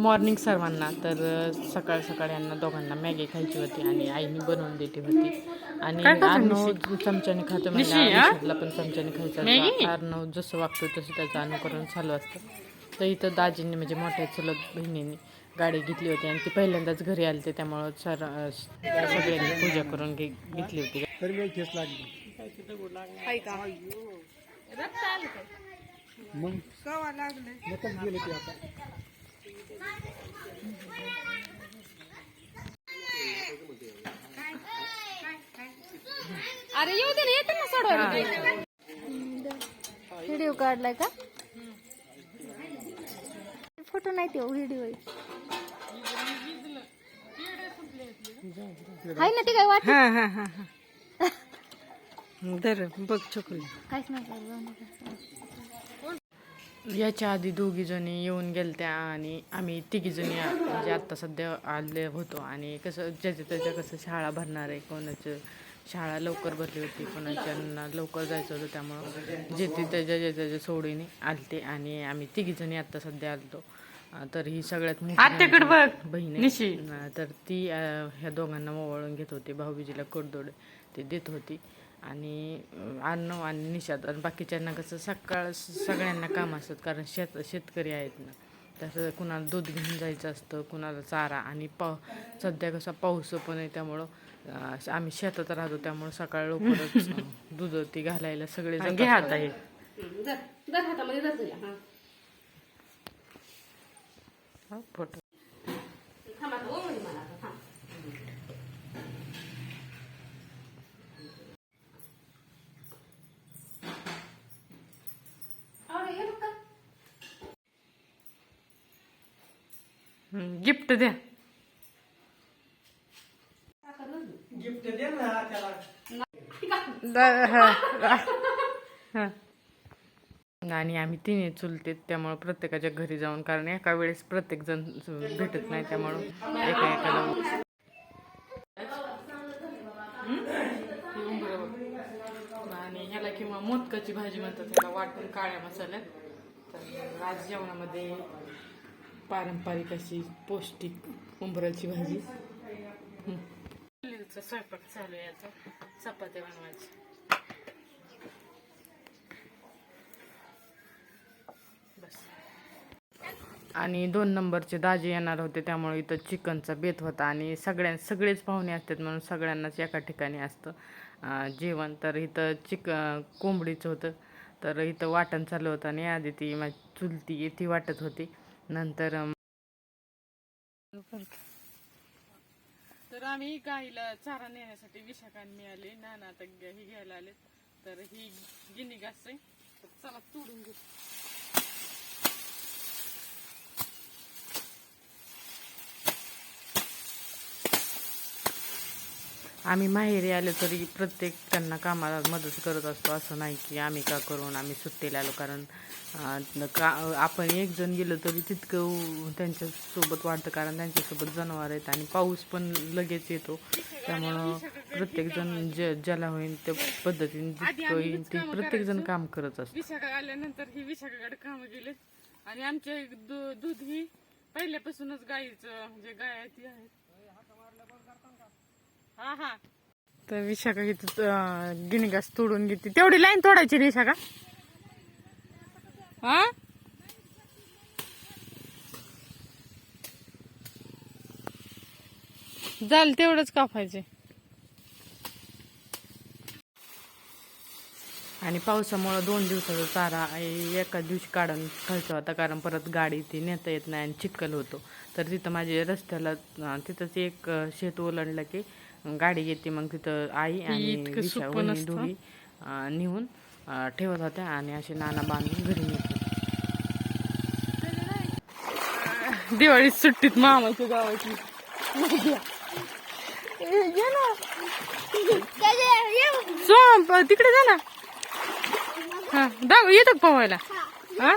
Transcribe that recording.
Morning सर्वांना तर सकाळ सकाळ यांना दोघांना मॅगी खायची होती आणि आईने बनवून दिली होती. आणि अर्णव चमच्याने खातो म्हणजे पण चमच्याने खायचं अर्णव जसं वागतो तसं त्याचं अनुकरण चालू असतं. तर इथं दाजींनी म्हणजे मोठ्या चुलत बहिणीने गाडी घेतली होती आणि ती पहिल्यांदाच घरी आली होती त्यामुळं सर सगळ्यांनी पूजा करून घे घेतली होती. तरी मला ठेस लागली. मग? नकच गेले ते आता. अरे येऊ दे ना येते ना सोडवायला व्हिडिओ काढलाय का? फोटो नाही ते व्हिडिओ हाय ना ते काय वाट हा हा हा हा. दर बघ चोकली काहीच नाही याच्या आधी दोघी जणी येऊन गेलत्या आणि आम्ही तिघी जणी आ- म्हणजे आत्ता सध्या आले होतो. आणि कसं ज्याच्या त्याच्या कसं शाळा भरणार आहे कोणाचं शाळा लवकर भरली होती कोणाच्यांना लवकर जायचं होतं त्यामुळं जे ते त्याच्या ज्याच्या सोडीने आलते आणि आम्ही तिघी जणी आत्ता सध्या आलतो. तर ही सगळ्यात मोठी बहीण आहे. तर ती ह्या दोघांना ओवाळून घेत होती. भाऊबीजीला कोडदोडे ते देत होती. आणि अर्णव आणि निषाद आणि बाकीच्यांना कसं सकाळ सगळ्यांना काम असतात कारण शेत शेतकरी आहेत ना. तर कुणाला दूध घेऊन जायचं असतं कुणाला चारा आणि पाव सध्या कसा पाऊस पण आहे त्यामुळं आम्ही शेतात राहतो त्यामुळं सकाळ लवकरच दूध ती घालायला सगळे घे आता हे हा, फोटो गिफ्ट द्या. गिफ्ट दे ना त्याला. आणि आम्ही तिन्ही चुलते त्यामुळं प्रत्येकाच्या घरी जाऊन कारण एका वेळेस प्रत्येक जण भेटत नाही त्यामुळं एका एकाला. आणि ह्याला किंवा मोदकाची भाजी म्हणतात त्याला वाटून काळ्या मसाल्यात. तर आज जेवणामध्ये पारंपरिक अशी पौष्टिक उंबराची भाजी. हं. स्वयंपाक चालू आहे याचा चपात्या बनवायची आणि दोन नंबरचे दाजे येणार होते त्यामुळे इथं चिकनचा बेत होता आणि सगळ्यां सगळेच पाहुणे असतात म्हणून सगळ्यांनाच एका ठिकाणी असतं. जेवण. तर इथं चिक कोंबडीचं होतं. तर इथं वाटण चालू होतं आणि आधी ती माझी चुलती ती वाटत होती. नंतर तर आम्ही गाईला चारा नेण्यासाठी विशाखान मिळाले. नाना आता ही घ्यायला आले तर ही गिनी घास आहे. तर चला तोडून घेऊ. आम्ही माहेरी आलो तरी प्रत्येक त्यांना कामाला मदत करत असतो. असं नाही की आम्ही का करून आम्ही सुट्टीला आलो. कारण का आपण एक जण गेलो तरी तितकं त्यांच्यासोबत वाटतं कारण त्यांच्यासोबत जनावर आहेत आणि पाऊस पण लगेच येतो. त्यामुळं प्रत्येक जण ज ज्याला होईल त्या पद्धतीने जितकं येईल ते प्रत्येक जण काम करत असतो विशाखा आल्यानंतर ही विशाखाकडे कामं गेले आणि आमचे दू- दूध ही पहिल्यापासूनच गाईचं म्हणजे गाय ती आहे. हा हा. तर विशाखा इथं गिनिगास तोडून घेते. तेवढी लाईन तोडायची रे विशाखा. हा? झालं तेवढंच कापायचे. आणि पावसामुळं दोन दिवसाचा चारा एका दिवशी काढून खायचा होता कारण परत गाडी ती नेता येत नाही आणि चिखल होतो. तर तिथं माझे रस्त्याला तिथंच एक शेत ओलांडलं की गाडी येते मग तिथं आई आणि विशा वहिनी दोघी अं, नेऊन ठेवत होत्या आणि असे नाना बांधून घरी नेत दिवाळी सुट्टीत मामाच्या गावाची तिकडे जा ना. हा दाव येतो का पोहायला हा?